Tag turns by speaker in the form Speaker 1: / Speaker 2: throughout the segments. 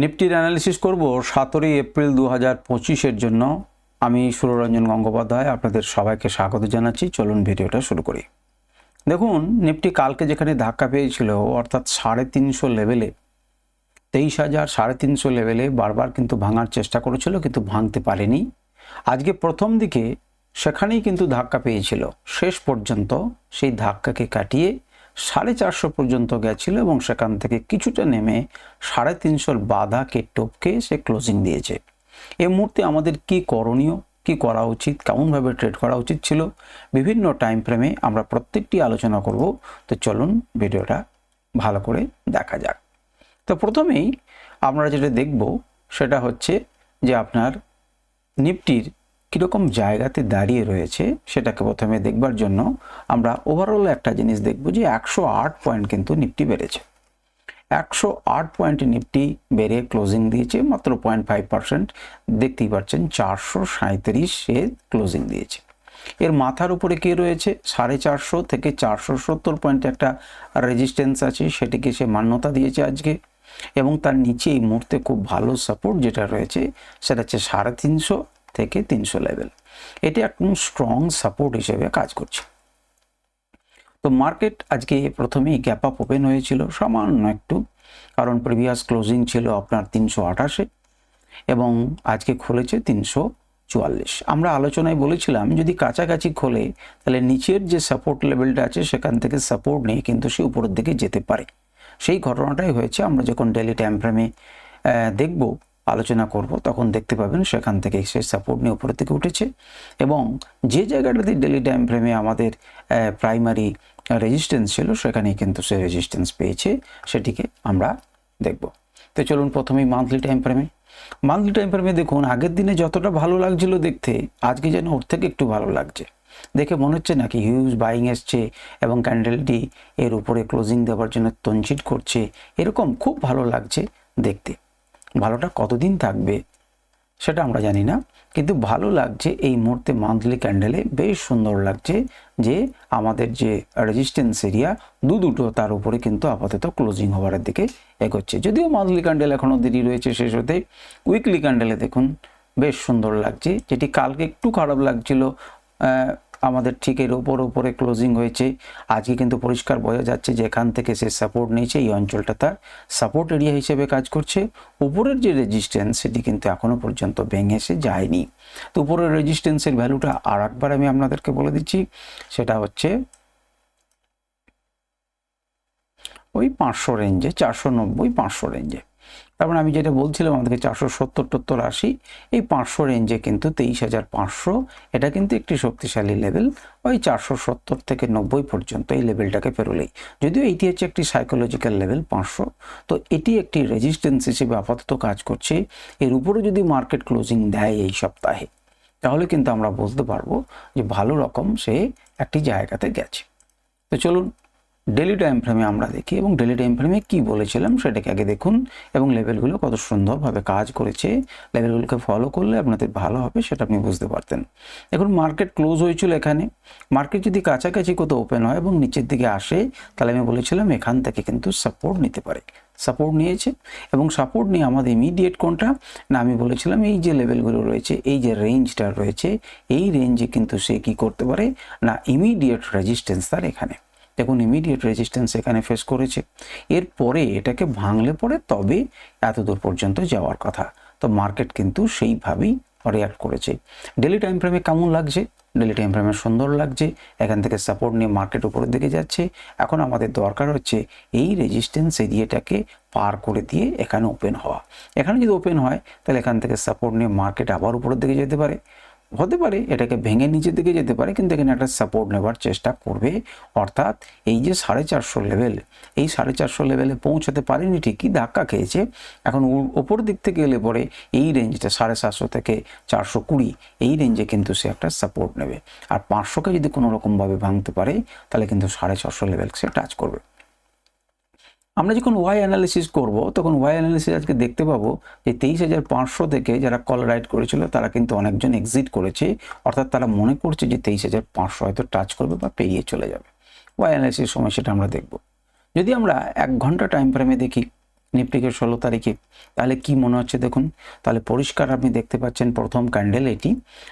Speaker 1: নিফটির analysis করব সতেরোই April দু হাজার পঁচিশের জন্য। আমি সুররঞ্জন গঙ্গোপাধ্যায়, আপনাদের সবাইকে স্বাগত জানাচ্ছি। চলুন ভিডিওটা শুরু করি। দেখুন নিফটি কালকে যেখানে ধাক্কা পেয়েছিল, অর্থাৎ সাড়ে তিনশো লেভেলে তেইশ হাজার সাড়ে তিনশো লেভেলে বারবার কিন্তু ভাঙার চেষ্টা করেছিল, কিন্তু ভাঙতে পারেনি। আজকে প্রথম দিকে সেখানেই কিন্তু ধাক্কা পেয়েছিল। শেষ পর্যন্ত সেই ধাক্কাকে কাটিয়ে সাড়ে চারশো পর্যন্ত গেছিল এবং সেখান থেকে কিছুটা নেমে সাড়ে তিনশোর বাধাকে টপকে সে ক্লোজিং দিয়েছে। এই মুহূর্তে আমাদের কি করণীয়, কি করা উচিত, কেমনভাবে ট্রেড করা উচিত ছিল, বিভিন্ন টাইম ফ্রেমে আমরা প্রত্যেকটি আলোচনা করব। তো চলুন ভিডিওটা ভালো করে দেখা যাক। তো প্রথমেই আমরা যেটা দেখব সেটা হচ্ছে যে আপনার নিফটির কীরকম জায়গাতে দাঁড়িয়ে রয়েছে সেটাকে প্রথমে দেখবার জন্য আমরা ওভারঅল একটা জিনিস দেখব যে একশো আট পয়েন্ট কিন্তু নিফটি বেড়েছে। একশো আট পয়েন্ট নিফটি বেড়ে ক্লোজিং দিয়েছে, মাত্র পয়েন্ট ফাইভ পার্সেন্ট দেখতেই পাচ্ছেন চারশো সাঁত্রিশে ক্লোজিং দিয়েছে। এর মাথার উপরে কে রয়েছে? সাড়ে চারশো থেকে চারশো সত্তর পয়েন্টে একটা রেজিস্ট্যান্স আছে, সেটিকে সে মান্যতা দিয়েছে আজকে। এবং তার নিচে এই মুহূর্তে খুব ভালো সাপোর্ট যেটা রয়েছে, সেটা হচ্ছে সাড়ে তিনশো থেকে তিনশো লেভেল এটি একদম স্ট্রং সাপোর্ট হিসেবে কাজ করছে। তো মার্কেট আজকে প্রথমেই গ্যাপ আপ ওপেন হয়েছিল, সামান্য একটু, কারণ প্রিভিয়াস ক্লোজিং ছিল আপনার তিনশো আঠাশে এবং আজকে খুলেছে তিনশো চুয়াল্লিশ। আমরা আলোচনায় বলেছিলাম, যদি কাছাকাছি খোলে, তাহলে নিচের যে সাপোর্ট লেভেলটা আছে, সেখান থেকে সাপোর্ট নিয়ে কিন্তু সে উপরের দিকে যেতে পারে। সেই ঘটনাটাই হয়েছে, আমরা যখন ডেলি টাইম ফ্রেমে দেখব আলোচনা করব, তখন দেখতে পাবেন সেখান থেকে সে সাপোর্ট নিয়ে উপরের দিকে উঠেছে এবং যে জায়গাটাতে ডেলি টাইম ফ্রেমে আমাদের প্রাইমারি রেজিস্ট্যান্স ছিল, সেখানেই কিন্তু সে রেজিস্ট্যান্স পেয়েছে, সেটিকে আমরা দেখব। তো চলুন প্রথমেই মান্থলি টাইম ফ্রেমে মান্থলি টাইম ফ্রেমে দেখুন, আগের দিনে যতটা ভালো লাগছিল দেখতে, আজকে যেন ওর থেকে একটু ভালো লাগছে। দেখে মনে হচ্ছে নাকি হিউজ বাইং এসছে এবং ক্যান্ডেলটি এর উপরে ক্লোজিং দেওয়ার জন্য তঞ্চিট করছে, এরকম খুব ভালো লাগছে দেখতে। ভালোটা কতদিন থাকবে সেটা আমরা জানি না। কিন্তু ভালো লাগছে এই মুহূর্তে মান্থলি ক্যান্ডেলে বেশ সুন্দর লাগছে যে আমাদের যে রেজিস্ট্যান্স এরিয়া দু দুটো তার উপরে কিন্তু আপাতত ক্লোজিং হওয়ার দিকে এগোচ্ছে। যদিও মান্থলি ক্যান্ডেল এখনও দেরি রয়েছে শেষ হতে উইকলি ক্যান্ডেলে দেখুন বেশ সুন্দর লাগছে। যেটি কালকে একটু খারাপ লাগছিল আমাদের ঠিক এর ওপর ওপরে ক্লোজিং হয়েছে। আজকে কিন্তু পরিষ্কার বোঝা যাচ্ছে যে এখান থেকে সে সাপোর্ট নিয়েছে, এই অঞ্চলটা তার সাপোর্ট এরিয়া হিসেবে কাজ করছে। উপরের যে রেজিস্ট্যান্স সেটি কিন্তু এখনও পর্যন্ত ভেঙে যায়নি। তো উপরের রেজিস্ট্যান্সের ভ্যালুটা আর একবার আমি আপনাদেরকে বলে দিচ্ছি, সেটা হচ্ছে ওই পাঁচশো রেঞ্জে চারশো নব্বই, পাঁচশো রেঞ্জে তারপরে আমি যেটা বলছিলাম আমাদেরকে চারশো সত্তর টত্তর আশি, এই পাঁচশো রেঞ্জে কিন্তু তেইশ হাজার পাঁচশো, এটা কিন্তু একটি শক্তিশালী লেভেল ওই চারশো সত্তর থেকে নব্বই পর্যন্ত এই লেভেলটাকে পেরোলেই। যদিও এটি হচ্ছে একটি সাইকোলজিক্যাল লেভেল পাঁচশো, তো এটি একটি রেজিস্ট্যান্স হিসেবে আপাতত কাজ করছে। এর উপরে যদি মার্কেট ক্লোজিং দেয় এই সপ্তাহে, তাহলে কিন্তু আমরা বলতে পারব যে ভালো রকম সে একটি জায়গাতে গেছে। তো চলুন ডেলি টাইম ফ্রেমে আমরা দেখি এবং ডেলি টাইম ফ্রেমে কী বলেছিলাম সেটাকে আগে দেখুন এবং লেভেলগুলো কত সুন্দরভাবে কাজ করেছে। লেভেলগুলোকে ফলো করলে আপনাদের ভালো হবে সেটা আপনি বুঝতে পারতেন। এখন মার্কেট ক্লোজ হয়েছিল এখানে। মার্কেট যদি কাছাকাছি কোথাও ওপেন হয় এবং নিচের দিকে আসে, তাহলে আমি বলেছিলাম এখান থেকে কিন্তু সাপোর্ট নিতে পারে। সাপোর্ট নিয়েছে এবং সাপোর্ট নিয়ে আমাদের ইমিডিয়েট কোনটা? না, আমি বলেছিলাম এই যে লেভেলগুলো রয়েছে, এই যে রেঞ্জটা রয়েছে, এই রেঞ্জে কিন্তু সে কি করতে পারে? না ইমিডিয়েট রেজিস্ট্যান্স তার এখানে। দেখুন ইমিডিয়েট রেজিস্ট্যান্স এখানে ফেস করেছে। এরপরে এটাকে ভাঙলে পরে তবে এত দূর পর্যন্ত যাওয়ার কথা। তো মার্কেট কিন্তু সেইভাবেই রিয়াক্ট করেছে। ডেলি টাইম ফ্রেমে কেমন লাগছে? ডেলি টাইম ফ্রেমে সুন্দর লাগছে। এখান থেকে সাপোর্ট নিয়ে মার্কেট উপরের দিকে যাচ্ছে। এখন আমাদের দরকার হচ্ছে এই রেজিস্ট্যান্স এরিয়াটাকে পার করে দিয়ে এখানে ওপেন হওয়া। এখানে যদি ওপেন হয়, তাহলে এখান থেকে সাপোর্ট নিয়ে মার্কেট আবার উপরের দিকে যেতে পারে। হতে পারে, এটাকে ভেঙে নিচের দিকে যেতে পারে, কিন্তু এখানে একটা সাপোর্ট নেবার চেষ্টা করবে। অর্থাৎ এই যে সাড়ে চারশো লেভেল এই সাড়ে চারশো লেভেলে পৌঁছাতে পারেনি ঠিকই, ধাক্কা খেয়েছে। এখন ওপর দিক থেকে এলে পরে এই রেঞ্জটা সাড়ে সাতশো থেকে চারশো কুড়ি, এই রেঞ্জে কিন্তু সে একটা সাপোর্ট নেবে। আর পাঁচশোকে যদি কোনো রকমভাবে ভাঙতে পারে, তাহলে কিন্তু সাড়ে ছশো লেভেল সে টাচ করবে। আমরা যখন ওয়াই অ্যানালিসিস করব, তখন ওয়াই অ্যানালিসিস আজকে দেখতে পাবো যে তেইশ হাজার পাঁচশো থেকে যারা কল রাইড করেছিল, তারা কিন্তু অনেকজন এক্সিট করেছে। অর্থাৎ তারা মনে করছে যে তেইশ হাজার পাঁচশো হয়তো টাচ করবে বা পেরিয়ে চলে যাবে। ওয়াই অ্যানালিসিস সময় সেটা আমরা দেখব। যদি আমরা এক ঘণ্টা টাইম ফ্রেমে দেখি নিফটিকে ষোলো তারিখে। তাহলে কি মনে হচ্ছে দেখুন? তাহলে পরিষ্কার আপনি দেখতে পাচ্ছেন প্রথম ক্যান্ডেল এটি।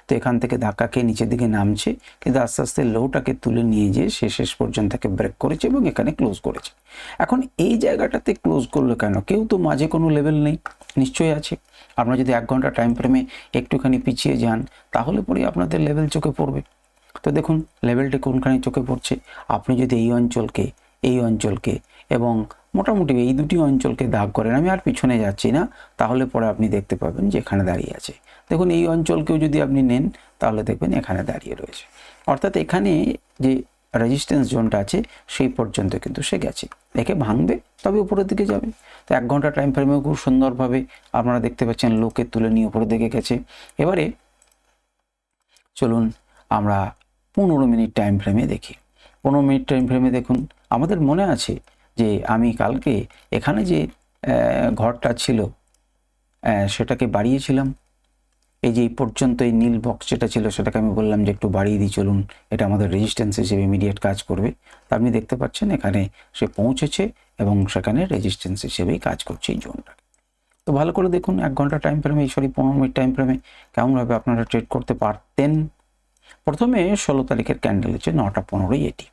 Speaker 1: তো এখান থেকে ধাক্কা খেয়ে নিচের দিকে নামছে। কিন্তু আস্তে আস্তে লোটাকে তুলে নিয়ে যেয়ে সে শেষ পর্যন্ত তাকে ব্রেক করেছে এবং এখানে ক্লোজ করেছে। এখন এই জায়গাটাতে ক্লোজ করল কেন? কেউ তো মাঝে কোনো লেভেল নেই। নিশ্চয়ই আছে। আপনারা যদি এক ঘণ্টা টাইম ফ্রেমে একটুখানি পিছিয়ে যান, তাহলে পরে আপনাদের লেভেল চোখে পড়বে। তো দেখুন লেভেলটি কোনখানে চোখে পড়ছে? আপনি যদি এই অঞ্চলকে এই অঞ্চলকে এবং মোটামুটি এই দুটি অঞ্চলকে দাগ করেন। আমি আর পিছনে যাচ্ছি না, তাহলে পরে আপনি দেখতে পাবেন যে এখানে দাঁড়িয়ে আছে। দেখুন, এই অঞ্চলকেও যদি আপনি নেন, তাহলে দেখবেন এখানে দাঁড়িয়ে রয়েছে। অর্থাৎ এখানে যে রেজিস্ট্যান্স জোনটা আছে, সেই পর্যন্ত কিন্তু সে গেছে। একে ভাঙবে, তবে উপরের দিকে যাবে। তো এক ঘণ্টা টাইম ফ্রেমেও খুব সুন্দরভাবে আপনারা দেখতে পাচ্ছেন লোকে তুলে নিয়ে উপরের দিকে গেছে। এবারে চলুন আমরা পনেরো মিনিট টাইম ফ্রেমে দেখি। পনেরো মিনিট টাইম ফ্রেমে দেখুন, আমাদের মনে আছে যে আমি কালকে এখানে যে ঘরটা ছিল সেটাকে বাড়িয়েছিলাম। এই যে এই পর্যন্ত এই নীল বক্স যেটা ছিল, সেটাকে আমি বললাম যে একটু বাড়িয়ে দিই, চলুন, এটা আমাদের রেজিস্ট্যান্স হিসেবে ইমিডিয়েট কাজ করবে। তা আপনি দেখতে পাচ্ছেন, এখানে সে পৌঁছেছে এবং সেখানে রেজিস্ট্যান্স হিসেবেই কাজ করছে এই জোনটা। তো ভালো করে দেখুন, এক ঘণ্টা টাইম ফ্রেমে সরি পনেরো মিনিট টাইম ফ্রেমে কেমনভাবে আপনারা ট্রেড করতে পারতেন। প্রথমে ষোলো তারিখের ক্যান্ডেল হচ্ছে নটা পনেরোই এটি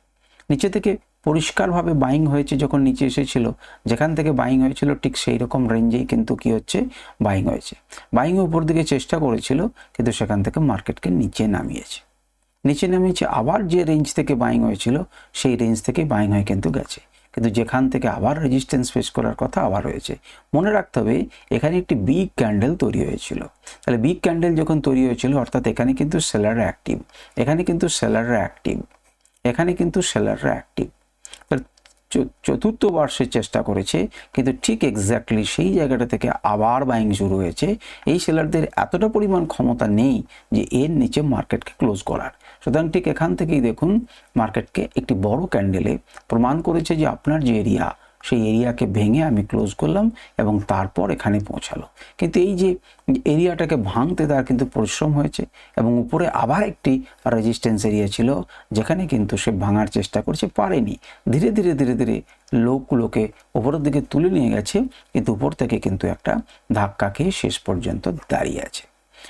Speaker 1: নিচে থেকে পরিষ্কারভাবে বাইং হয়েছে যখন নিচে এসেছিল, যেখান থেকে বাইং হয়েছিল ঠিক সেই রকম রেঞ্জেই কিন্তু কি হচ্ছে? বাইং হয়েছে। বাইং উপর দিকে চেষ্টা করেছিল, কিন্তু সেখান থেকে মার্কেটকে নিচে নামিয়েছে। নিচে নামিয়েছে, আবার যে রেঞ্জ থেকে বাইং হয়েছিল, সেই রেঞ্জ থেকে বাইং হয়ে কিন্তু গেছে। কিন্তু যেখান থেকে আবার রেজিস্ট্যান্স ফেস করার কথা আবার হয়েছে। মনে রাখতে হবে, এখানে একটি বিগ ক্যান্ডেল তৈরি হয়েছিল। তাহলে বিগ ক্যান্ডেল যখন তৈরি হয়েছিল, অর্থাৎ এখানে কিন্তু সেলাররা অ্যাক্টিভ এখানে কিন্তু সেলাররা অ্যাক্টিভ এখানে কিন্তু সেলাররা অ্যাক্টিভ চ- চতুর্থবার সে চেষ্টা করেছে, কিন্তু ঠিক এক্স্যাক্টলি সেই জায়গাটা থেকে আবার বাইং শুরু হয়েছে। এই সেলারদের এতটা পরিমাণ ক্ষমতা নেই যে এর নিচে মার্কেটকে ক্লোজ করার। সুতরাং ঠিক এখান থেকেই দেখুন মার্কেটকে একটি বড় ক্যান্ডেলে প্রমাণ করেছে যে আপনার যে এরিয়া সেই এরিয়াকে ভেঙে আমি ক্লোজ করলাম এবং তারপর এখানে পৌঁছালো। কিন্তু এই যে এরিয়াটাকে ভাঙতে তার কিন্তু পরিশ্রম হয়েছে এবং উপরে আবার একটি রেজিস্ট্যান্স এরিয়া ছিল যেখানে কিন্তু সে ভাঙার চেষ্টা করছে, পারেনি। ধীরে ধীরে ধীরে ধীরে লোকগুলোকে উপরের দিকে তুলে নিয়ে গেছে, কিন্তু উপর থেকে কিন্তু একটা ধাক্কা খেয়ে শেষ পর্যন্ত দাঁড়িয়ে আছে।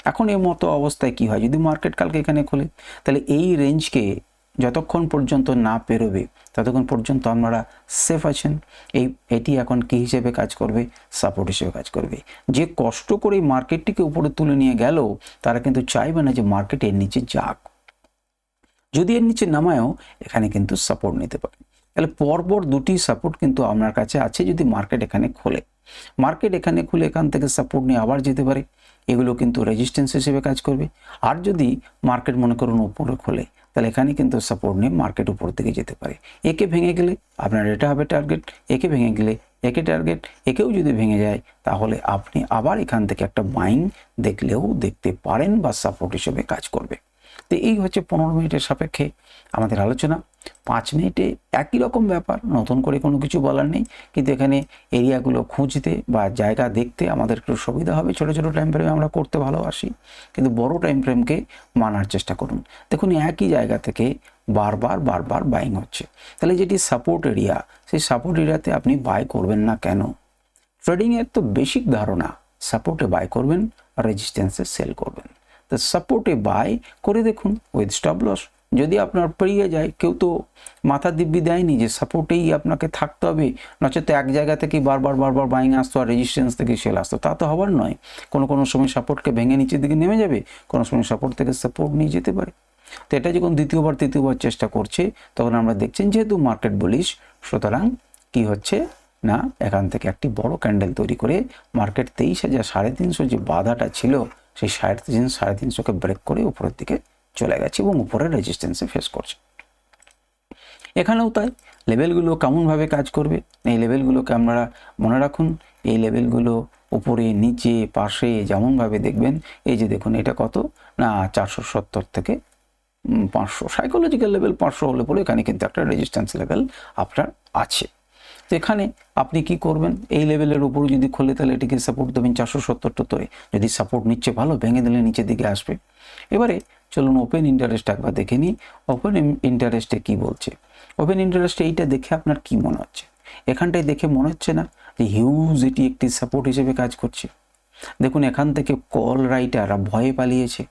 Speaker 1: এখন এই মতো অবস্থায় কি হয়? যদি মার্কেট কালকে এখানে খোলে, তাহলে এই রেঞ্জকে যতক্ষণ পর্যন্ত না পেরোবে, ততক্ষণ পর্যন্ত আপনারা সেফ আছেন। এই, এটি এখন কি হিসেবে কাজ করবে? সাপোর্ট হিসেবে কাজ করবে। যে কষ্ট করে মার্কেটটিকে উপরে তুলে নিয়ে গেল, তারা কিন্তু চাইবে না যে মার্কেট এর নিচে যাক। যদি এর নিচে নামায়ও, এখানে কিন্তু সাপোর্ট নিতে পারে। তাহলে পরপর দুটি সাপোর্ট কিন্তু আপনার কাছে আছে যদি মার্কেট এখানে খোলে। মার্কেট এখানে খুলে এখান থেকে সাপোর্ট নিয়ে আবার যেতে পারে। এগুলো কিন্তু রেজিস্ট্যান্স হিসেবে কাজ করবে। আর যদি মার্কেট মনে করুন উপরে খোলে তাহলে এখানে কিন্তু সাপোর্ট নিয়ে মার্কেট উপর দিকে যেতে পারে। একে ভেঙে গেলে আপনার এটা হবে টার্গেট একে ভেঙে গেলে একে টার্গেট একেও যদি ভেঙে যায়, তাহলে আপনি আবার এখান থেকে একটা বাইং দেখলেও দেখতে পারেন বা সাপোর্ট হিসেবে কাজ করবে। তো এই হচ্ছে পনেরো মিনিটের সাপেক্ষে আমাদের আলোচনা। পাঁচ মিনিটে একই রকম ব্যাপার, নতুন করে কোনো কিছু বলার নেই। কিন্তু এখানে এরিয়াগুলো খুঁজতে বা জায়গা দেখতে আমাদের একটু সুবিধা হবে। ছোটো ছোটো টাইম ফ্রেমে আমরা করতে ভালোবাসি। কিন্তু বড় টাইম ফ্রেমকে মানার চেষ্টা করুন। দেখুন, একই জায়গা থেকে বারবার বারবার বাইং হচ্ছে। তাহলে যেটি সাপোর্ট এরিয়া সেই সাপোর্ট এরিয়াতে আপনি বাই করবেন না কেন? ট্রেডিংয়ের তো বেসিক ধারণা সাপোর্টে বাই করবেন রেজিস্ট্যান্সে সেল করবেন। তো সাপোর্টে বাই করে দেখুন উইথ স্টপ লস যদি আপনার পেরিয়ে যায়, কেউ তো মাথা দিব্যি দেয়নি যে সাপোর্টেই আপনাকে থাকতে হবে। নচেত এক জায়গা থেকে বারবার বারবার বাইং আসতো আর রেজিস্ট্যান্স থেকে সেল আসতো। তা তো হবার নয়। কোনো কোনো সময় সাপোর্টকে ভেঙে নিচের দিকে নেমে যাবে, কোনো সময় সাপোর্ট থেকে সাপোর্ট নিয়ে যেতে পারে। তো এটা যখন দ্বিতীয়বার, তৃতীয়বার চেষ্টা করছে, তখন আমরা দেখছেন যেহেতু মার্কেট বলিস সুতরাং কি হচ্ছে? না, এখান থেকে একটি বড় ক্যান্ডেল তৈরি করে মার্কেট তেইশ হাজার সাড়ে তিনশো যে বাধাটা ছিল, সেই সাড়ে তিন, সাড়ে তিনশোকে ব্রেক করে উপরের দিকে চলে গেছে এবং উপরে রেজিস্ট্যান্সে ফেস করছে। এখানেও তাই। লেভেলগুলো কেমনভাবে কাজ করবে? এই লেভেলগুলোকে আপনারা মনে রাখুন। এই লেভেলগুলো উপরে, নিচে, পাশে যেমনভাবে দেখবেন, এই যে দেখুন এটা কত? না, চারশো সত্তর থেকে পাঁচশো। সাইকোলজিক্যাল লেভেল পাঁচশো হলে পরে এখানে কিন্তু একটা রেজিস্ট্যান্স লেভেল আপনার আছে। তো এখানে আপনি কি করবেন? এই লেভেলের উপর যদি খোলে তাহলে এটিকে সাপোর্ট দেবেন চারশো সত্তরটা তোরে যদি সাপোর্ট নিচ্ছে, ভালো, ভেঙে দিলে নিচের দিকে আসবে। এবারে চলুন ওপেন ইন্টারেস্ট একবার দেখে নিই। ওপেন ইন্টারেস্টে কি বলছে? ওপেন ইন্টারেস্টে এইটা দেখে আপনার কি মনে হচ্ছে? এখানটায় দেখে মনে হচ্ছে না যে হিউজ এটি একটি সাপোর্ট হিসেবে কাজ করছে। দেখুন, এখান থেকে কল রাইটাররা ভয়ে পালিয়েছে।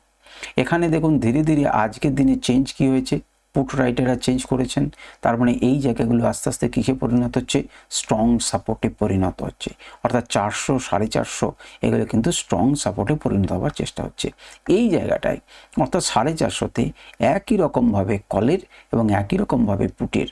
Speaker 1: এখানে দেখুন, ধীরে ধীরে আজকের দিনে চেঞ্জ কি হয়েছে? পুট রাইটাররা চেঞ্জ করেছেন। তার মানে এই জায়গাগুলো আস্তে আস্তে কিসে পরিণত হচ্ছে? স্ট্রং সাপোর্টে পরিণত হচ্ছে। অর্থাৎ চারশো, সাড়ে চারশো এগুলো কিন্তু স্ট্রং সাপোর্টে পরিণত হওয়ার চেষ্টা হচ্ছে। এই জায়গাটায় অর্থাৎ সাড়ে চারশোতে একই রকমভাবে কলের এবং একই রকমভাবে পুটের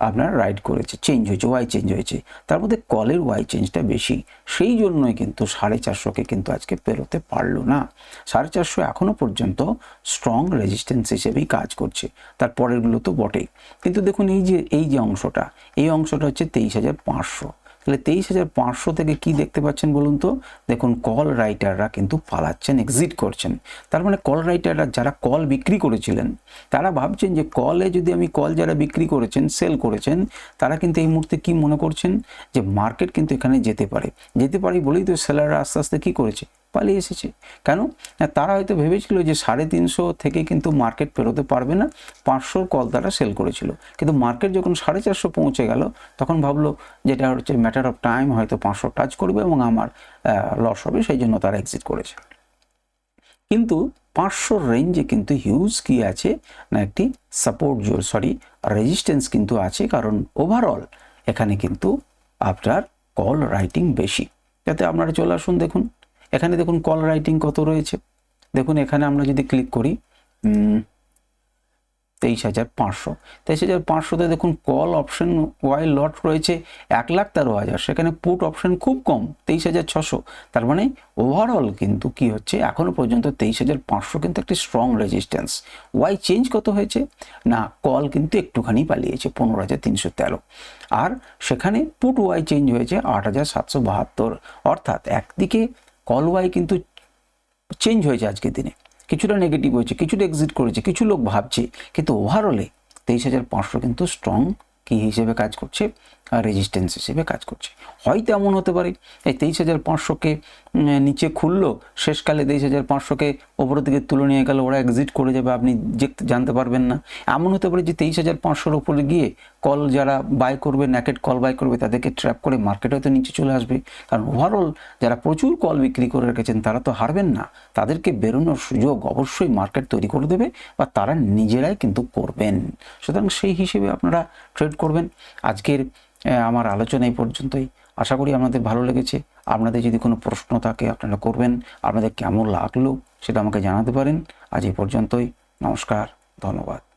Speaker 1: আপনার রাইড করেছে চেঞ্জ হয়েছে ওয়াই চেঞ্জ হয়েছে, তার মধ্যে কলের ওয়াই চেঞ্জটা বেশি। সেই জন্যই কিন্তু সাড়ে চারশোকে কিন্তু আজকে পেরোতে পারল না। সাড়ে চারশো এখনও পর্যন্ত স্ট্রং রেজিস্ট্যান্স হিসেবেই কাজ করছে। তার পরেরগুলো তো বটেই। কিন্তু দেখুন এই যে এই যে অংশটা, এই অংশটা হচ্ছে তেইশ হাজার পাঁচশো। তাহলে তেইশ হাজার পাঁচশো থেকে কি দেখতে পাচ্ছেন বলুন তো? দেখুন কল রাইটাররা কিন্তু পালাচ্ছেন এক্সিট করছেন। তার মানে কল রাইটাররা যারা কল বিক্রি করেছিলেন, তারা ভাবছেন যে কলে যদি আমি কল যারা বিক্রি করেছেন সেল করেছেন, তারা কিন্তু এই মুহূর্তে কি মনে করছেন? যে মার্কেট কিন্তু এখানে যেতে পারে। যেতে পারে বলেই তো সেলাররা আস্তে আস্তে কী করেছে? পালিয়ে এসেছে। কেন? তারা হয়তো ভেবেছিল যে সাড়ে তিনশো থেকে কিন্তু মার্কেট পেরোতে পারবে না, পাঁচশোর কল তারা সেল করেছিল। কিন্তু মার্কেট যখন সাড়ে চারশো পৌঁছে গেল, তখন ভাবলো যেটা হচ্ছে ম্যাটার অফ টাইম হয়তো পাঁচশো টাচ করবে এবং আমার লস হবে, সেই জন্য তারা এক্সিট করেছে। কিন্তু পাঁচশোর রেঞ্জে কিন্তু হিউজ কি আছে? না, একটি সাপোর্ট জোর সরি রেজিস্ট্যান্স কিন্তু আছে, কারণ ওভারঅল এখানে কিন্তু আপনার কল রাইটিং বেশি। যাতে আপনারা চলে আসুন, দেখুন। এখানে দেখুন কল রাইটিং কত রয়েছে। দেখুন এখানে আমরা যদি ক্লিক করি তেইশ হাজার পাঁচশো। তেইশ হাজার পাঁচশোতে দেখুন কল অপশন ওয়াই লট রয়েছে এক লাখ তেরো হাজার। সেখানে পুট অপশন খুব কম, তেইশ হাজার ছশো। তার মানে ওভারঅল কিন্তু কি হচ্ছে এখনও পর্যন্ত তেইশ হাজার পাঁচশো কিন্তু একটি স্ট্রং রেজিস্ট্যান্স ওয়াই চেঞ্জ কত হয়েছে? না কল কিন্তু একটুখানি পালিয়েছে, পনেরো হাজার তিনশো তেরো। আর সেখানে পুট ওয়াই চেঞ্জ হয়েছে আট হাজার সাতশো বাহাত্তর। অর্থাৎ একদিকে কল ওয়াই কিন্তু চেঞ্জ হয়েছে আজকের দিনে। কিছুটা নেগেটিভ হয়েছে, কিছুটা এক্সিট করেছে, কিছু লোক ভাবছে, কিন্তু ওভারঅলে তেইশ হাজার পাঁচশো কিন্তু স্ট্রং কি হিসেবে কাজ করছে, আর রেজিস্ট্যান্স হিসেবে কাজ করছে। হয়তো এমন হতে পারে, এই তেইশ হাজার পাঁচশোকে নিচে খুললো, শেষকালে তেইশ হাজার পাঁচশোকে ওপরের দিকে তুলে নিয়ে গেলে, ওরা এক্সিট করে যাবে, আপনি জানতে পারবেন না। এমন হতে পারে যে তেইশ হাজার পাঁচশোর ওপরে গিয়ে কল যারা বাই করবে ন্যাকেট কল বাই করবে, তাদেরকে ট্র্যাপ করে মার্কেট হয়তো নিচে চলে আসবে। কারণ ওভারঅল যারা প্রচুর কল বিক্রি করে রেখেছেন, তারা তো হারবেন না। তাদেরকে বেরোনোর সুযোগ অবশ্যই মার্কেট তৈরি করে দেবে বা তারা নিজেরাই কিন্তু করবেন। সুতরাং সেই হিসেবে আপনারা ট্রেড করবেন। আজকের আমার আলোচনা এই পর্যন্তই। আশা করি আপনাদের ভালো লেগেছে। আপনাদের যদি কোনো প্রশ্ন থাকে, আপনারা করবেন। আপনাদের কেমন লাগল সেটা আমাকে জানাতে পারেন। আজ এই পর্যন্তই। নমস্কার, ধন্যবাদ।